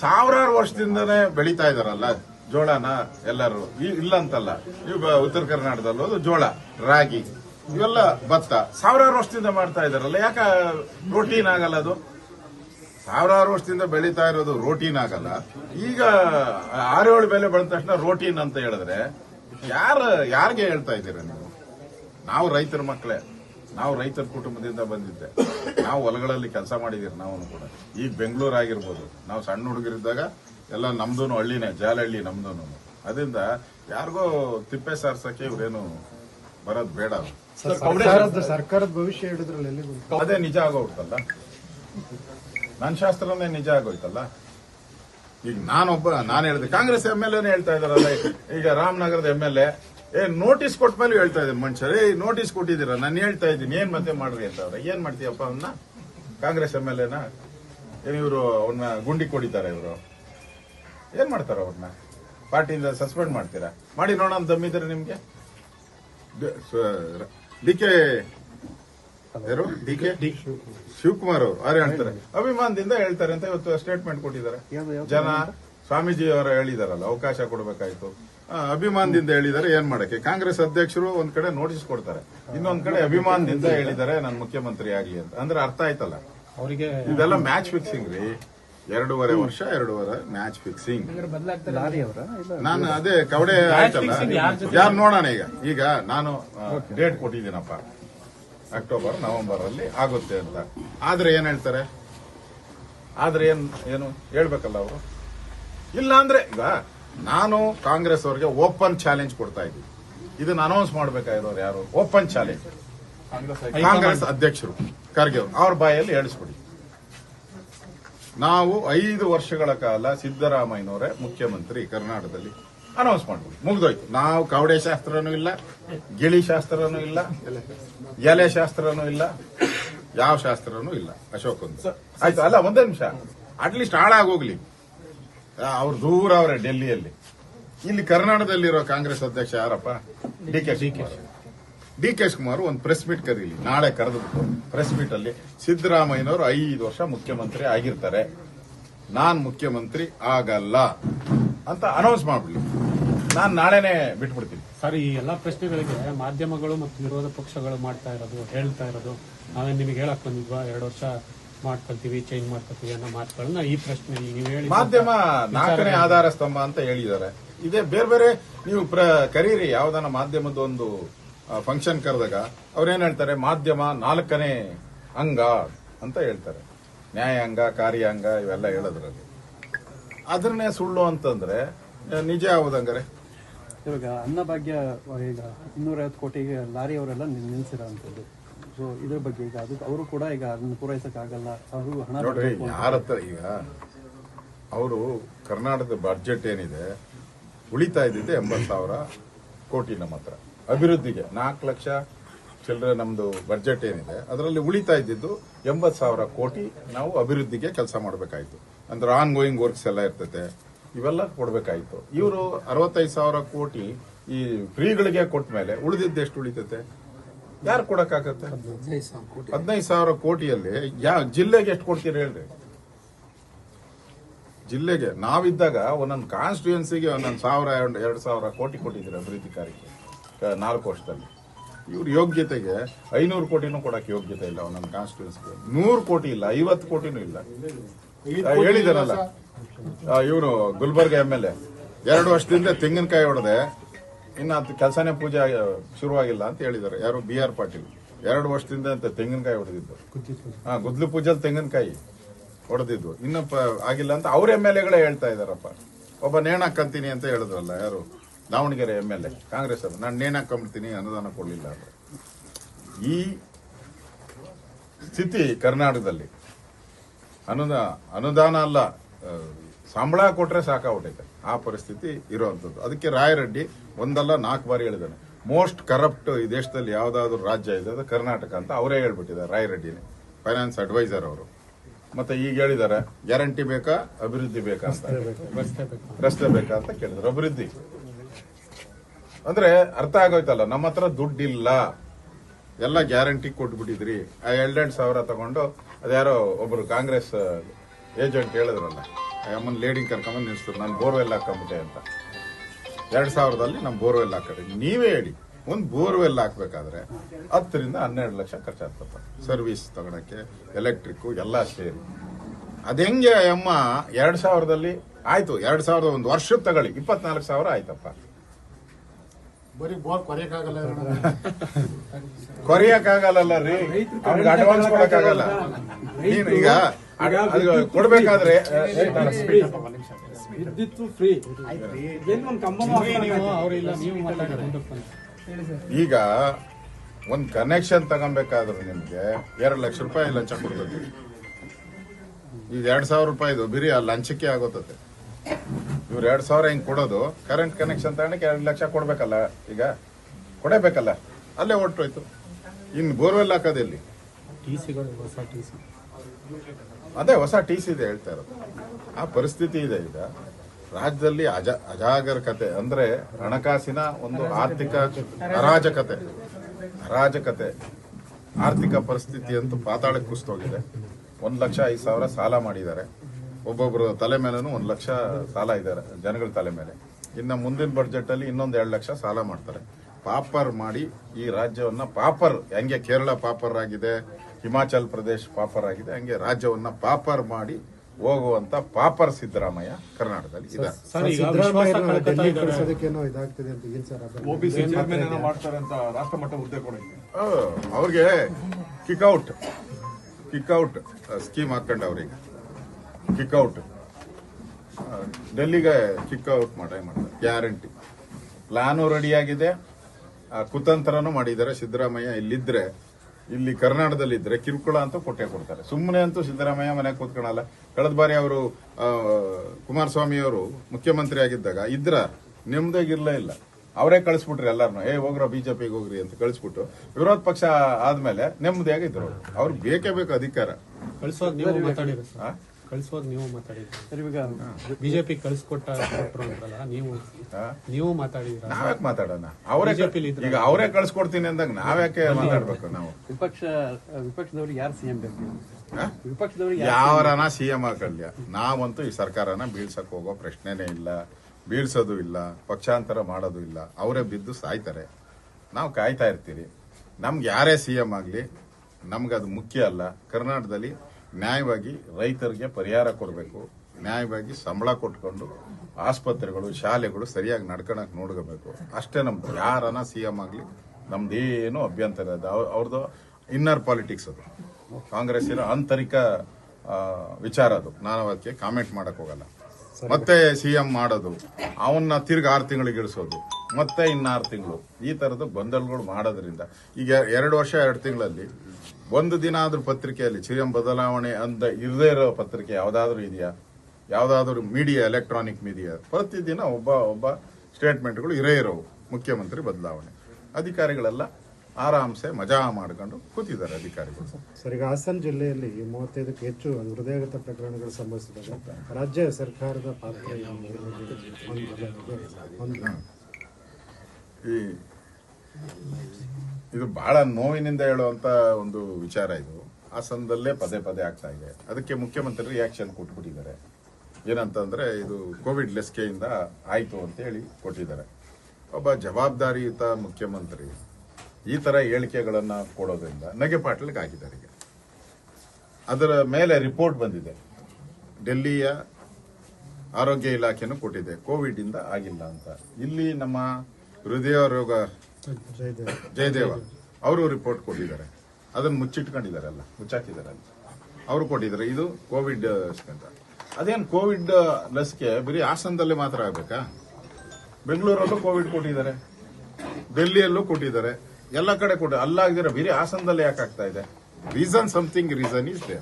S1: ಸಾವಿರಾರು ವರ್ಷದಿಂದನೇ ಬೆಳೀತಾ ಇದಾರಲ್ಲ, ಜೋಳನ ಎಲ್ಲರೂ. ಇಲ್ಲ ಅಂತಲ್ಲ ಈಗ ಉತ್ತರ ಕರ್ನಾಟಕದಲ್ಲೂ ಅದು ಜೋಳ, ರಾಗಿ, ಇವೆಲ್ಲ ಭತ್ತ. ಸಾವಿರಾರು ವರ್ಷದಿಂದ ಮಾಡ್ತಾ ಇದಾರಲ್ಲ, ಯಾಕ ರೋಟೀನ್ ಆಗಲ್ಲ ಅದು? ಸಾವಿರಾರು ವರ್ಷದಿಂದ ಬೆಳೀತಾ ಇರೋದು ರೋಟೀನ್ ಆಗಲ್ಲ. ಈಗ ಆರೇಳು ಬೆಲೆ ಬಂದ ತಕ್ಷಣ ರೋಟೀನ್ ಅಂತ ಹೇಳಿದ್ರೆ, ಯಾರು, ಯಾರಿಗೆ ಹೇಳ್ತಾ ಇದ್ದೀರಾ ನೀವು? ನಾವು ರೈತರ ಮಕ್ಕಳೇ ನಾವು ರೈತರ ಕುಟುಂಬದಿಂದ ಬಂದಿದ್ದೆ. ನಾವು ಹೊಲಗಳಲ್ಲಿ ಕೆಲಸ ಮಾಡಿದ್ದೀರಿ ನಾವು ಕೂಡ. ಈಗ ಬೆಂಗಳೂರು ಆಗಿರ್ಬೋದು. ನಾವು ಸಣ್ಣ ಹುಡುಗರಿದ್ದಾಗ ಎಲ್ಲ ನಮ್ದೂನು ಹಳ್ಳಿನೇ ಜಾಲಹಳ್ಳಿ ನಮ್ದೂನು. ಅದರಿಂದ ಯಾರಿಗೋ ತಿಪ್ಪೆ ಸಾರ್ಸಕ್ಕೆ ಇವ್ರೇನು ಬರೋದು ಬೇಡ
S3: ಸರ್ಕಾರದ ಸರ್ಕಾರದ ಭವಿಷ್ಯ ಹಿಡಿದ್ರಲ್ಲಿ
S1: ಅದೇ ನಿಜ ಆಗೋಗ್ತಲ್ಲ ನನ್ನ ಶಾಸ್ತ್ರನೇ ನಿಜ ಆಗೋಯ್ತಲ್ಲ. ಈಗ ನಾನೊಬ್ಬ ನಾನು ಹೇಳಿದೆ ಕಾಂಗ್ರೆಸ್ ಎಂ ಎಲ್ ಎನೇ ಹೇಳ್ತಾ ಇದಾರಲ್ಲ ಈಗ ರಾಮನಗರದ ಎಂ ಎಲ್ ಎ ಏ ನೋಟಿಸ್ ಕೊಟ್ಟ ಮೇಲೆ ಹೇಳ್ತಾ ಇದ್ದೀನಿ ಮನುಷ್ಯರು ಏ ನೋಟಿಸ್ ಕೊಟ್ಟಿದ್ದೀರಾ? ನಾನು ಹೇಳ್ತಾ ಇದ್ದೀನಿ ಏನ್ ಮತ್ತೆ ಮಾಡ್ರಿ ಅಂತ ಅವ್ರೆ. ಏನ್ ಮಾಡ್ತೀಯಪ್ಪ ಅವನ್ನ ಕಾಂಗ್ರೆಸ್ ಎಂ ಎಲ್ ಎನ? ಇವರು ಅವನ್ನ ಗುಂಡಿ ಕೊಡಿತಾರೆ ಇವರು? ಏನ್ ಮಾಡ್ತಾರ ಅವ್ರನ್ನ? ಪಾರ್ಟಿಯಿಂದ ಸಸ್ಪೆಂಡ್ ಮಾಡ್ತೀರಾ? ಮಾಡಿ ನೋಡೋಣ ದಮ್ಮಿದ್ರೆ ನಿಮ್ಗೆ. ಡಿ ಕೆ ಯಾರು? D K? ಶಿವಕುಮಾರ್. ಅವರು. ಯಾರು ಹೇಳ್ತಾರೆ? ಅಭಿಮಾನದಿಂದ ಹೇಳ್ತಾರೆ ಅಂತ ಇವತ್ತು ಸ್ಟೇಟ್ಮೆಂಟ್ ಕೊಟ್ಟಿದ್ದಾರೆ. ಜನ ಸ್ವಾಮೀಜಿ ಅವರು ಹೇಳಿದಾರಲ್ಲ ಅವಕಾಶ ಕೊಡಬೇಕಾಯ್ತು. ಅಭಿಮಾನದಿಂದ ಹೇಳಿದ್ದಾರೆ ಏನ್ ಮಾಡಕ್ಕೆ? ಕಾಂಗ್ರೆಸ್ ಅಧ್ಯಕ್ಷರು ಒಂದ್ ಕಡೆ ನೋಟಿಸ್ ಕೊಡ್ತಾರೆ. ಇನ್ನೊಂದ್ ಕಡೆ ಅಭಿಮಾನದಿಂದ ಹೇಳಿದ್ದಾರೆ ನಾನು ಮುಖ್ಯಮಂತ್ರಿ ಆಗ್ಲಿ ಅಂತ. ಅಂದ್ರೆ ಅರ್ಥ ಆಯ್ತಲ್ಲ?
S5: ಅವರಿಗೆ
S1: ಇದೆಲ್ಲ ಮ್ಯಾಚ್ ಫಿಕ್ಸಿಂಗ್ ರೀ. ಎರಡೂವರೆ ವರ್ಷ ಎರಡೂವರೆ ಮ್ಯಾಚ್ ಫಿಕ್ಸಿಂಗ್ ನಾನು ಅದೇ ಕವಡೆ ಆಯ್ತಲ್ಲ? ಯಾರು ನೋಡೋಣ ಈಗ? ಈಗ ನಾನು ಡೇಟ್ ಕೊಟ್ಟಿದ್ದೀನಪ್ಪ. ಅಕ್ಟೋಬರ್ ನವೆಂಬರ್ ಅಲ್ಲಿ ಆಗುತ್ತೆ ಅಂತ. ಆದ್ರೆ ಏನ್ ಹೇಳ್ತಾರೆ? ಆದ್ರೆ ಏನ್ ಏನು ಹೇಳ್ಬೇಕಲ್ಲ ಅವರು? ಇಲ್ಲ ಅಂದ್ರೆ ಈಗ ನಾನು ಕಾಂಗ್ರೆಸ್ ಅವರಿಗೆ ಓಪನ್ ಚಾಲೆಂಜ್ ಕೊಡ್ತಾ ಇದ್ದೀನಿ. ಇದನ್ನ ಅನೌನ್ಸ್ ಮಾಡ್ಬೇಕಾಗಿರೋರು ಯಾರು? Open challenge. ಕಾಂಗ್ರೆಸ್ ಅಧ್ಯಕ್ಷರು. ಖರ್ಗೆ ಅವರು. ಬಾಯಲ್ಲಿ ಹೇಳಿಸ್ಬಿಡಿ ನಾವು ಐದು ವರ್ಷಗಳ ಕಾಲ ಸಿದ್ದರಾಮಯ್ಯನವರೇ ಮುಖ್ಯಮಂತ್ರಿ ಕರ್ನಾಟಕದಲ್ಲಿ ಅನೌನ್ಸ್ ಮಾಡ್ಬಿಡಿ. ಮುಗ್ದೋಯ್ತು. ನಾವು ಕಾವಡೆ ಶಾಸ್ತ್ರನೂ ಇಲ್ಲ ಗಿಳಿ ಶಾಸ್ತ್ರನೂ ಇಲ್ಲ ಎಲೆ ಶಾಸ್ತ್ರನೂ ಇಲ್ಲ ಯಾವ ಶಾಸ್ತ್ರನೂ ಇಲ್ಲ. ಅಶೋಕ್ ಒಂದು ಆಯ್ತು ಅಲ್ಲ ಒಂದೇ ನಿಮಿಷ. ಅಟ್ಲೀಸ್ಟ್ ಹಾಳಾಗೋಗ್ಲಿ. ಅವ್ರು ದೂರ ಅವರೇ ಡೆಲ್ಲಿಯಲ್ಲಿ. ಇಲ್ಲಿ ಕರ್ನಾಟಕದಲ್ಲಿರೋ ಕಾಂಗ್ರೆಸ್ ಅಧ್ಯಕ್ಷ ಯಾರಪ್ಪ? D K Shivakumar. D K Kumar ಒಂದು ಪ್ರೆಸ್ ಮೀಟ್ ಕರೀಲಿ. ನಾಳೆ ಕರೆದು ಪ್ರೆಸ್ ಮೀಟ್ ಅಲ್ಲಿ ಸಿದ್ದರಾಮಯ್ಯನವರು ಐದು ವರ್ಷ ಮುಖ್ಯಮಂತ್ರಿ ಆಗಿರ್ತಾರೆ. ನಾನ್ ಮುಖ್ಯಮಂತ್ರಿ ಆಗಲ್ಲ ಅಂತ ಅನೌನ್ಸ್ ಮಾಡ್ಬಿಡ್ಲಿ. ನಾನು ನಾಳೆನೆ ಬಿಟ್ಬಿಡ್ತೀನಿ.
S5: ಸರ್ ಈ ಎಲ್ಲಾ ಪ್ರಶ್ನೆಗಳಿಗೆ ಮಾಧ್ಯಮಗಳು ಮತ್ತು ವಿರೋಧ ಪಕ್ಷಗಳು ಮಾಡ್ತಾ ಇರೋದು ಹೇಳ್ತಾ ಇರೋದು ನಾವೇ ನಿಮಗೆ ಹೇಳಕ್ ಬಂದಿದ್ವಾ? ಎರಡು ವರ್ಷ ಮಾಡ್ಕೊಳ್ತೀವಿ ಚೇಂಜ್ ಮಾಡ್ಕೊಳ್ತೀವಿ ಅನ್ನೋ ಮಾತುಗಳನ್ನ ಈ ಪ್ರಶ್ನೆ ನೀವು ಹೇಳಿ
S1: ಮಾಧ್ಯಮ ನಾಲ್ಕನೇ ಆಧಾರ ಸ್ತಂಭ ಅಂತ ಹೇಳಿದ್ದಾರೆ. ಇದೇ ಬೇರೆ ಬೇರೆ ನೀವು ಪ್ರ ಕರೀರಿ ಯಾವ್ದಾನ ಮಾಧ್ಯಮದ ಒಂದು ಫಂಕ್ಷನ್ ಕರೆದಾಗ ಅವ್ರೇನ್ ಹೇಳ್ತಾರೆ? ಮಾಧ್ಯಮ ನಾಲ್ಕನೇ ಅಂಗ ಅಂತ ಹೇಳ್ತಾರೆ. ನ್ಯಾಯಾಂಗ ಕಾರ್ಯಾಂಗ ಇವೆಲ್ಲ ಹೇಳೋದ್ರಲ್ಲಿ. ಅದನ್ನೇ ಸುಳ್ಳು ಅಂತಂದ್ರೆ ನಿಜ ಯಾವುದಂಗಾರೆ
S2: ಇವಾಗ ಅನ್ನಭಾಗ್ಯ ಈಗ ಇನ್ನೂರೈವತ್ತು ಕೋಟಿಗೆ ಲಾರಿ ಅವರೆಲ್ಲ ನಿಲ್ಸಿರೋಂಥದ್ದು ಸೊ ಇದ್ರ ಬಗ್ಗೆ ಈಗ ಅದು ಅವರು ಕೂಡ ಈಗ ಅದನ್ನ ಪೂರೈಸೋಕ್ಕಾಗಲ್ಲ. ಅವರು ಹಣ
S1: ನೋಡ್ರಿ ಯಾರ ಹತ್ರ ಈಗ ಅವರು ಕರ್ನಾಟಕದ ಬಜೆಟ್ ಏನಿದೆ ಉಳಿತಾ ಇದ್ದಿದ್ದೆ ಎಂಬತ್ತು ಸಾವಿರ ಕೋಟಿ ನಮ್ಮ ಹತ್ರ. ಅಭಿವೃದ್ಧಿಗೆ ನಾಲ್ಕು ಲಕ್ಷ ಚಿಲ್ಲರೆ ನಮ್ಮದು ಬಜೆಟ್ ಏನಿದೆ ಅದರಲ್ಲಿ ಉಳಿತಾ ಇದ್ದಿದ್ದು ಎಂಬತ್ತು ಸಾವಿರ ಕೋಟಿ ನಾವು ಅಭಿವೃದ್ಧಿಗೆ ಕೆಲಸ ಮಾಡಬೇಕಾಯಿತು. ಅಂದ್ರೆ ಆನ್ ಗೋಯಿಂಗ್ ವರ್ಕ್ಸ್ ಎಲ್ಲ ಇರ್ತೈತೆ. ಇವೆಲ್ಲ ಕೊಡಬೇಕಾಯಿತು. ಇವರು ಅರವತ್ತೈದು ಸಾವಿರ ಕೋಟಿ ಈ ಫ್ರೀಗಳಿಗೆ ಕೊಟ್ಟ ಮೇಲೆ ಉಳಿದಿದ್ದು ಎಷ್ಟು ಉಳಿತೈತೆ? ಯಾರು ಕೊಡಕ್ಕಾಗತ್ತೆ? ಹದಿನೈದು ಸಾವಿರ ಕೋಟಿಯಲ್ಲಿ ಯಾವ ಜಿಲ್ಲೆಗೆ ಎಷ್ಟು ಕೊಡ್ತೀರಿ ಹೇಳ್ರಿ. ಜಿಲ್ಲೆಗೆ ನಾವಿದ್ದಾಗ ಒಂದೊಂದು ಕಾನ್ಸ್ಟಿಟ್ಯೂನ್ಸಿಗೆ ಒಂದೊಂದು ಸಾವಿರ ಎರಡು- ಎರಡು ಸಾವಿರ ಕೋಟಿ ಕೊಟ್ಟಿದ್ದೀರಿ ಅಭಿವೃದ್ಧಿ ಕಾರ್ಯಕ್ಕೆ. ನಾಲ್ಕು ವರ್ಷದಲ್ಲಿ. ಇವ್ರ ಯೋಗ್ಯತೆಗೆ ಐನೂರು ಕೋಟಿನೂ ಕೊಡಕ್ಕೆ ಯೋಗ್ಯತೆ ಇಲ್ಲ ಒಂದೊಂದು ಕಾನ್ಸ್ಟಿಟ್ಯೂನ್ಸಿಗೆ ನೂರು ಕೋಟಿ ಇಲ್ಲ ಐವತ್ತು ಕೋಟಿನೂ ಇಲ್ಲ. ಹೇಳಿದಾರಲ್ಲ ಇವನು ಗುಲ್ಬರ್ಗ ಎಂ ಎಲ್ ಎ. ಎರಡು ವರ್ಷದಿಂದ ತೆಂಗಿನಕಾಯಿ ಹೊಡೆದೆ. ಇನ್ನು ಅದು ಕೆಲಸನೇ ಪೂಜೆ ಶುರುವಾಗಿಲ್ಲ ಅಂತ ಹೇಳಿದ್ದಾರೆ. ಯಾರು ಬಿ ಆರ್ ಪಾಟೀಲ್. ಎರಡು ವರ್ಷದಿಂದ ಅಂತ ತೆಂಗಿನಕಾಯಿ ಹೊಡೆದಿದ್ದು. ಹಾ, ಗುದ್ಲು ಪೂಜಲ್ ತೆಂಗಿನಕಾಯಿ ಹೊಡೆದಿದ್ದು. ಇನ್ನು ಆಗಿಲ್ಲ ಅಂತ ಅವ್ರ ಎಂ ಎಲ್ ಎಗಳೇ ಹೇಳ್ತಾ ಇದಾರಪ್ಪ ಒಬ್ಬ ನೇಣಾಕಂತೀನಿ ಅಂತ ಹೇಳಿದ್ರಲ್ಲ, ಯಾರು? Davanagere M L A, Congress ಅವರು. ನಾನು ನೇಣಾಕಂಬಿಡ್ತೀನಿ ಅನುದಾನ ಕೊಡಲಿಲ್ಲ ಅಂತ. ಈ ಸ್ಥಿತಿ ಕರ್ನಾಟಕದಲ್ಲಿ ಅನುದಾನ ಅನುದಾನ ಅಲ್ಲ ಸಂಬಳ ಕೊಟ್ರೆ ಸಾಕಾಗ್ಬಿಟ್ಟೈತೆ ಆ ಪರಿಸ್ಥಿತಿ ಇರುವಂತದ್ದು ಅದಕ್ಕೆ ರಾಯರೆಡ್ಡಿ ಒಂದಲ್ಲ ನಾಲ್ಕು ಬಾರಿ ಹೇಳಿದಾನೆ ಮೋಸ್ಟ್ ಕರಪ್ಟ್ ಈ ದೇಶದಲ್ಲಿ ಯಾವುದಾದ್ರೂ ರಾಜ್ಯ ಇದೆ ಅದು ಕರ್ನಾಟಕ ಅಂತ ಅವರೇ ಹೇಳ್ಬಿಟ್ಟಿದ್ದಾರೆ ರಾಯರೆಡ್ಡಿನೇ. ಫೈನಾನ್ಸ್ ಅಡ್ವೈಸರ್ ಅವರು. ಮತ್ತೆ ಈಗ ಹೇಳಿದ್ದಾರೆ ಗ್ಯಾರಂಟಿ ಬೇಕಾ ಅಭಿವೃದ್ಧಿ ಬೇಕಾ ಅಂತ.
S5: ರಸ್ತೆ
S1: ರಸ್ತೆ ಬೇಕಾ. ಅಂತ ಕೇಳಿದ್ರು. ಅಭಿವೃದ್ಧಿ. ಅಂದ್ರೆ ಅರ್ಥ ಆಗೋಯ್ತಲ್ಲ ನಮ್ಮ ಹತ್ರ ದುಡ್ಡಿಲ್ಲ. ಎಲ್ಲ ಗ್ಯಾರಂಟಿ ಕೊಟ್ಬಿಟ್ಟಿದ್ರಿ. ಆ ಎರಡೆರಡು ಸಾವಿರ ತಗೊಂಡು ಅದ್ಯಾರೋ ಒಬ್ರು ಕಾಂಗ್ರೆಸ್ ಏಜೆಂಟ್ ಹೇಳಿದ್ರಲ್ಲ ಅಮ್ಮನ ಲೇಡಿಂಗ್ ಲೇಡಿ ಕರ್ಕೊಂಬಂದು ನಿಲ್ಸಿದ್ರು ನಾನು ಬೋರ್ವೆಲ್ ಹಾಕೊಂಬಿಟ್ಟೆ ಅಂತ. ಎರಡು ಸಾವಿರದಲ್ಲಿ ನಮ್ಮ ಬೋರ್ವೆಲ್ ಹಾಕಿದ್ರಿ ನೀವೇ ಹೇಳಿ ಒಂದು ಬೋರ್ವೆಲ್ ಹಾಕಬೇಕಾದ್ರೆ ಹತ್ತರಿಂದ ಹನ್ನೆರಡು ಲಕ್ಷ ಖರ್ಚಾಗ್ತಪ್ಪ ಸರ್ವಿಸ್ ತಗೊಳಕ್ಕೆ ಎಲೆಕ್ಟ್ರಿಕ್ಕು ಎಲ್ಲ ಸೇರಿ. ಅದು ಹೆಂಗೆ ಅಮ್ಮ ಎರಡು ಸಾವಿರದಲ್ಲಿ ಆಯಿತು ಎರಡು ಸಾವಿರದ ಒಂದು ವರ್ಷದ ತಗೊಳ್ಳಿ ಇಪ್ಪತ್ನಾಲ್ಕು ಸಾವಿರ ಆಯ್ತಪ್ಪ.
S6: ಬರೀ ಬೋರ್ ಕೊರೆಯಕ್ಕಾಗಲ್ಲ
S1: ಕೊರಿಯಕ್ಕಾಗಲ್ಲ ರೀ ಅವ್ನಿಗೆ ಅಡ್ವಾನ್ಸ್ ಕೊಡಕ್ಕಾಗಲ್ಲ. ನೀನು ಈಗ ಕೊಡ್ಬೇಕಾದ್ರೆ
S4: ವಿದ್ಯುತ್ ಫ್ರೀ.
S1: ಈಗ ಒಂದ್ ಕನೆಕ್ಷನ್ ತಗೊಬೇಕಾದ್ರೆ ನಿಮ್ಗೆ ಎರಡು ಲಕ್ಷ ರೂಪಾಯಿ ಲಂಚ ಕೊಡ್ಬೇಕು. ಈಗ ಎರಡ್ ಸಾವಿರ ರೂಪಾಯಿದು ಬಿರಿ ಆ ಲಂಚಕ್ಕೆ ಆಗೋತದೆ ಇವ್ರು ಎರಡ್ ಸಾವಿರ ಹಿಂಗ್ ಕೊಡೋದು ಕರೆಂಟ್ ಕನೆಕ್ಷನ್ ತಗೊಂಡಕ್ಕೆ ಎರಡು ಲಕ್ಷ ಕೊಡ್ಬೇಕಲ್ಲ ಈಗ? ಕೊಡಬೇಕಲ್ಲ? ಅಲ್ಲೇ ಹೊರಟೋಯ್ತು. ಇನ್ನು ಬೋರ್ವೆಲ್ ಹಾಕೋದೆಲ್ಲಿ
S5: ಟಿ ಸಿಗಳು ಹೊಸ ಟಿ ಸಿ.
S1: ಅದೇ ಹೊಸ ಟಿ ಸಿ ಇದೆ ಹೇಳ್ತಾ ಇರೋದು. ಆ ಪರಿಸ್ಥಿತಿ ಇದೆ ಈಗ. ರಾಜ್ಯದಲ್ಲಿ ಅಜ, ಅಜಾಗರಕತೆ ಅಂದ್ರೆ ಹಣಕಾಸಿನ ಒಂದು ಆರ್ಥಿಕ ಅರಾಜಕತೆ. ಅರಾಜಕತೆ. ಆರ್ಥಿಕ ಪರಿಸ್ಥಿತಿ ಅಂತೂ ಪಾತಾಳಕ್ಕೆ ಕುಸಿತೋಗಿದೆ ಒಂದ್ ಲಕ್ಷ ಐದು ಸಾವಿರ ಸಾಲ ಮಾಡಿದ್ದಾರೆ. ಒಬ್ಬೊಬ್ರು ತಲೆ ಮೇಲೂ ಒಂದ್ ಲಕ್ಷ ಸಾಲ ಇದ್ದಾರೆ, ಜನಗಳ ತಲೆ ಮೇಲೆ. ಇನ್ನು ಮುಂದಿನ ಬಡ್ಜೆಟ್ ಅಲ್ಲಿ ಇನ್ನೊಂದ್ ಎರಡು ಲಕ್ಷ ಸಾಲ ಮಾಡ್ತಾರೆ. ಪಾಪರ್ ಮಾಡಿ ಈ ರಾಜ್ಯವನ್ನ ಪಾಪರ್ ಹೆಂಗೆ ಕೇರಳ ಪಾಪರ್ ಆಗಿದೆ ಹಿಮಾಚಲ್ ಪ್ರದೇಶ ಪಾಪರ್ ಆಗಿದೆ. ಹಂಗೆ ರಾಜ್ಯವನ್ನ ಪಾಪರ್ ಮಾಡಿ ಹೋಗುವಂತ ಪಾಪರ್ ಸಿದ್ದರಾಮಯ್ಯ ಕರ್ನಾಟಕದಲ್ಲಿ ಅವ್ರಿಗೆ ಕಿಕ್ಔಟ್ ಕಿಕ್ಔಟ್ ಸ್ಕೀಮ್ ಹಾಕೊಂಡ ಅವ್ರಿಗೆ. ಕಿಕ್ಔಟ್ ಡೆಲ್ಲಿಗೆ ಕಿಕ್ಔಟ್ ಮಾಡೇ ಮಾಡ್ತಾರೆ? ಗ್ಯಾರಂಟಿ ಪ್ಲಾನು ರೆಡಿಯಾಗಿದೆ ಕುತಂತ್ರನೂ ಮಾಡಿದ್ದಾರೆ. ಸಿದ್ದರಾಮಯ್ಯ ಇಲ್ಲಿದ್ರೆ ಇಲ್ಲಿ ಕರ್ನಾಟಕದಲ್ಲಿ ಇದ್ರೆ ಕಿರುಕುಳ ಅಂತ ಕೊಟ್ಟೆ ಕೊಡ್ತಾರೆ. ಸುಮ್ಮನೆ ಅಂತೂ ಸಿದ್ದರಾಮಯ್ಯ ಮನೆ ಕೂತ್ಕೊಳಲ್ಲ. ಕಳೆದ ಬಾರಿ ಅವರು ಕುಮಾರಸ್ವಾಮಿ ಅವರು ಮುಖ್ಯಮಂತ್ರಿ ಆಗಿದ್ದಾಗ ಇದ್ರ ನೆಮ್ಮದಾಗಿರ್ಲೇ ಇಲ್ಲ. ಅವರೇ ಕಳಿಸ್ಬಿಟ್ರಿ ಎಲ್ಲಾರನು. ಏ ಹೋಗ್ರ ಬಿಜೆಪಿಗೆ ಹೋಗ್ರಿ ಅಂತ ಕಳಿಸ್ಬಿಟ್ಟು ವಿರೋಧ ಪಕ್ಷ ಆದ್ಮೇಲೆ ನೆಮ್ಮದಿಯಾಗಿದ್ರು ಅವ್ರು ಬೇಕೇ ಬೇಕು ಅಧಿಕಾರ.
S5: ಕಳಿಸುವಾಗ ನೀವು ಮಾತಾಡಿದ್ರಿ
S2: ಈಗ
S5: ಬಿಜೆಪಿ ಕಳಿಸ್ಕೊಟ್ಟ ಕೊಟ್ರು ಅಂದ್ರಲ್ಲ ನೀವು? ನೀವು ಮಾತಾಡಿದ್ರ
S1: ನಾವ್ಯಾಕೆ ಮಾತಾಡೋಣ? ಅವರೇ ಈಗ ಅವರೇ ಕಳ್ಸ್ಕೊಡ್ತೀನಿ ಅಂದಾಗ ನಾವ್ಯಾಕೆ ಮಾತಾಡ್ಬೇಕು ನಾವು?
S2: ವಿಪಕ್ಷ ವಿಪಕ್ಷದವ್ರಿಗೆ ಯಾರು ಸಿಎಂ ಬೇಕು? ವಿಪಕ್ಷದವ್ರಿಗೆ
S1: ಯಾವರನ ಸಿಎಂ ಆಗಲ್ಯ ನಾವಂತೂ ಈ ಸರ್ಕಾರನ ಬೀಳ್ಸಕ್ ಹೋಗೋ ಪ್ರಶ್ನೆನೇ ಇಲ್ಲ. ಬೀಳ್ಸೋದು ಇಲ್ಲ. ಪಕ್ಷಾಂತರ ಮಾಡೋದು ಇಲ್ಲ. ಅವರೇ ಬಿದ್ದು ಸಾಯ್ತಾರೆ. ನಾವು ಕಾಯ್ತಾ ಇರ್ತೀರಿ ನಮ್ಗೆ ಯಾರೇ ಸಿಎಂ ಆಗಲಿ ನಮ್ಗೆ ಅದು ಮುಖ್ಯ ಅಲ್ಲ. ಕರ್ನಾಟಕದಲ್ಲಿ ನ್ಯಾಯವಾಗಿ ರೈತರಿಗೆ ಪರಿಹಾರ ಕೊಡಬೇಕು. ನ್ಯಾಯವಾಗಿ ಸಂಬಳ ಕೊಟ್ಕೊಂಡು ಆಸ್ಪತ್ರೆಗಳು ಶಾಲೆಗಳು ಸರಿಯಾಗಿ ನಡ್ಕೊಳಕ್ ನೋಡ್ಕೋಬೇಕು. ಅಷ್ಟೇ ನಮ್ದು. ಯಾರನ ಎಂ ಆಗಲಿ ನಮ್ದೇನು ಅಭ್ಯಂತರ ಇದೆ ಅವ್ರ- ಅವ್ರದ್ದು ಇನ್ನರ್ ಪಾಲಿಟಿಕ್ಸ್ ಅದು. ಕಾಂಗ್ರೆಸ್ಸಿನ ಆಂತರಿಕ ವಿಚಾರ ಅದು. ನಾನು ಅದಕ್ಕೆ ಕಾಮೆಂಟ್ ಮಾಡೋಕ್ಕೋಗಲ್ಲ ಹೋಗಲ್ಲ. ಮತ್ತೆ ಸಿಎಂ ಮಾಡೋದು. ಅವನ್ನ ತಿರ್ಗಿ ಆರು ತಿಂಗಳಿಗೆ ಇಳಿಸೋದು. ಮತ್ತೆ ಇನ್ನಾರು ತಿಂಗಳು. ಈ ತರದ ಗೊಂದಲಗಳು ಮಾಡೋದ್ರಿಂದ. ಈಗ ಎರಡು ವರ್ಷ ಎರಡು ತಿಂಗಳಲ್ಲಿ ಒಂದು ದಿನ ಆದ್ರೂ ಪತ್ರಿಕೆಯಲ್ಲಿ ಸಿಎಂ ಬದಲಾವಣೆ ಅಂತ ಇರದೇ ಇರೋ ಪತ್ರಿಕೆ ಯಾವ್ದಾದ್ರು ಇದೆಯಾ? ಯಾವ್ದಾದ್ರು ಮೀಡಿಯಾ ಎಲೆಕ್ಟ್ರಾನಿಕ್ ಮೀಡಿಯಾ ಪ್ರತಿದಿನ ಒಬ್ಬ ಒಬ್ಬ ಸ್ಟೇಟ್ಮೆಂಟ್ಗಳು ಇರೇ ಇರೋವು. ಮುಖ್ಯಮಂತ್ರಿ ಬದಲಾವಣೆ. ಅಧಿಕಾರಿಗಳೆಲ್ಲ ಆರಾಮ್ಸೆ ಮಜಾ ಮಾಡ್ಕೊಂಡು ಕೂತಿದ್ದಾರೆ ಅಧಿಕಾರಿಗಳು.
S3: ಸರ್ ಈಗ ಹಾಸನ ಜಿಲ್ಲೆಯಲ್ಲಿ ಮೂವತ್ತೈದಕ್ಕೆ ಹೆಚ್ಚು ಹೃದಯಘಾತ ಪ್ರಕರಣಗಳು ಸಂಭವಿಸಿದಾಗ ರಾಜ್ಯ ಸರ್ಕಾರದ ಪಾತ್ರ
S1: ಈ ಇದು ಬಹಳ ನೋವಿನಿಂದ ಹೇಳುವಂತ ಒಂದು ವಿಚಾರ ಇದು. ಹಾಸನದಲ್ಲೇ ಪದೇ ಪದೇ ಆಗ್ತಾ ಇದೆ. ಅದಕ್ಕೆ ಮುಖ್ಯಮಂತ್ರಿ ರಿಯಾಕ್ಷನ್ ಕೊಟ್ಬಿಟ್ಟಿದ್ದಾರೆ. ಏನಂತಂದ್ರೆ ಇದು ಕೋವಿಡ್ ಲಸಿಕೆಯಿಂದ ಆಯಿತು ಅಂತ ಹೇಳಿ ಕೊಟ್ಟಿದ್ದಾರೆ. ಒಬ್ಬ ಜವಾಬ್ದಾರಿಯುತ ಮುಖ್ಯಮಂತ್ರಿ ಈ ತರ ಹೇಳಿಕೆಗಳನ್ನ ಕೊಡೋದ್ರಿಂದ ನಗೆ ಪಾಟ್ಲಿಗೆ ಆಗಿದ್ದಾರೆ ಈಗ. ಅದರ ಮೇಲೆ ರಿಪೋರ್ಟ್ ಬಂದಿದೆ. ಡೆಲ್ಲಿಯ ಆರೋಗ್ಯ ಇಲಾಖೆನೂ ಕೊಟ್ಟಿದೆ. ಕೋವಿಡ್ ಇಂದ ಆಗಿಲ್ಲ ಅಂತ. ಇಲ್ಲಿ ನಮ್ಮ ಹೃದಯ ರೋಗ
S3: ಜಯದೇವ.
S1: ಅವರು ರಿಪೋರ್ಟ್ ಕೊಟ್ಟಿದ್ದಾರೆ. ಅದನ್ನು ಮುಚ್ಚಿಟ್ಕೊಂಡಿದ್ದಾರೆ ಅಲ್ಲ ಮುಚ್ಚಾಕಿದ್ದಾರೆ ಅಂತ ಅವರು ಕೊಟ್ಟಿದ್ದಾರೆ. ಇದು ಕೋವಿಡ್ ಅಂತ. ಅದೇನು ಕೋವಿಡ್ ಲಸಿಕೆ ಬರೀ ಹಾಸನದಲ್ಲಿ ಮಾತ್ರ ಆಗ್ಬೇಕಾ? ಬೆಂಗಳೂರಲ್ಲೂ ಕೋವಿಡ್ ಕೊಟ್ಟಿದ್ದಾರೆ. ಡೆಲ್ಲಿಯಲ್ಲೂ ಕೊಟ್ಟಿದ್ದಾರೆ. ಎಲ್ಲ ಕಡೆ ಕೊಟ್ಟು ಅಲ್ಲಾಗದಿರ ಬರೀ ಹಾಸನದಲ್ಲಿ ಯಾಕೆ ಆಗ್ತಾ ಇದೆ? Reason something reason is there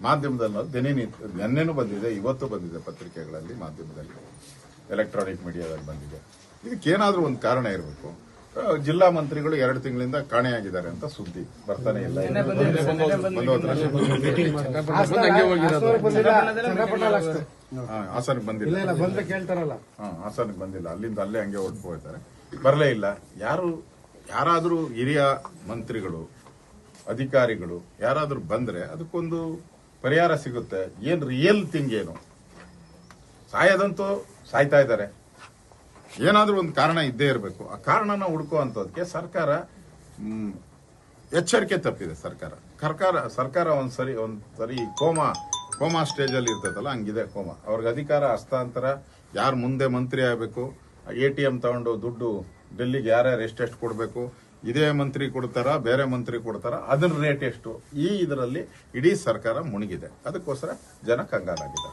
S1: ಮಾಧ್ಯಮದಲ್ಲಿ ದಿನೇ ನಿನ್ನೆನೂ ಬಂದಿದೆ ಇವತ್ತು ಬಂದಿದೆ ಪತ್ರಿಕೆಗಳಲ್ಲಿ ಮಾಧ್ಯಮದಲ್ಲಿ. ಎಲೆಕ್ಟ್ರಾನಿಕ್ ಮೀಡಿಯಾದಲ್ಲಿ ಬಂದಿದೆ. ಇದಕ್ಕೇನಾದ್ರೂ ಒಂದು ಕಾರಣ ಇರಬೇಕು. ಜಿಲ್ಲಾ ಮಂತ್ರಿಗಳು ಎರಡು ತಿಂಗಳಿಂದ ಕಾಣೆಯಾಗಿದ್ದಾರೆ ಅಂತ ಸುದ್ದಿ ಬರ್ತಾನೆ ಇಲ್ಲ. ಹಾಸನ್ ಹಾಸನಕ್ಕೆ ಬಂದಿಲ್ಲ. ಹಾಸನಕ್ಕೆ ಬಂದಿಲ್ಲ. ಅಲ್ಲಿಂದ ಅಲ್ಲೇ ಹಂಗೆ ಹೊರಟು ಹೋಗ್ತಾರೆ. ಬರಲೇ ಇಲ್ಲ. ಯಾರು ಯಾರಾದರೂ ಹಿರಿಯ ಮಂತ್ರಿಗಳು ಅಧಿಕಾರಿಗಳು ಯಾರಾದರೂ ಬಂದ್ರೆ ಅದಕ್ಕೊಂದು ಪರಿಹಾರ ಸಿಗುತ್ತೆ. ಏನ್ ರಿಯಲ್ ಥಿಂಗ್ ಏನು? ಸಾಯೋದಂತೂ ಸಾಯ್ತಾ ಇದ್ದಾರೆ. ಏನಾದ್ರೂ ಒಂದು ಕಾರಣ ಇದ್ದೇ ಇರಬೇಕು. ಆ ಕಾರಣನ ಹುಡ್ಕುವಂಥದ್ದಕ್ಕೆ ಸರ್ಕಾರ ಎಚ್ಚರಿಕೆ ತಪ್ಪಿದೆ ಸರ್ಕಾರ. ಸರ್ಕಾರ ಸರ್ಕಾರ ಒಂದ್ಸರಿ ಒಂದ್ಸರಿ ಕೋಮಾ ಕೋಮಾ ಸ್ಟೇಜ್ ಅಲ್ಲಿ ಇರ್ತದಲ್ಲ, ಹಂಗಿದೆ ಕೋಮಾ. ಅವ್ರಿಗೆ ಅಧಿಕಾರ, ಹಸ್ತಾಂತರ, ಯಾರು ಮುಂದೆ ಮಂತ್ರಿ ಆಗಬೇಕು ಎ ಟಿ ಎಂ ತಗೊಂಡು ದುಡ್ಡು ಡೆಲ್ಲಿಗೆ ಯಾರ್ಯಾರು ಎಷ್ಟೆಷ್ಟು ಕೊಡಬೇಕು, ಇದೇ ಮಂತ್ರಿ ಕೊಡ್ತಾರ, ಬೇರೆ ಮಂತ್ರಿ ಕೊಡ್ತಾರ ಅದರ ರೇಟ್ ಎಷ್ಟು? ಈ ಇದರಲ್ಲಿ ಇಡೀ ಸರ್ಕಾರ ಮುಣಗಿದೆ. ಅದಕ್ಕೋಸ್ಕರ ಜನ ಕಂಗಾಲಾಗಿದೆ.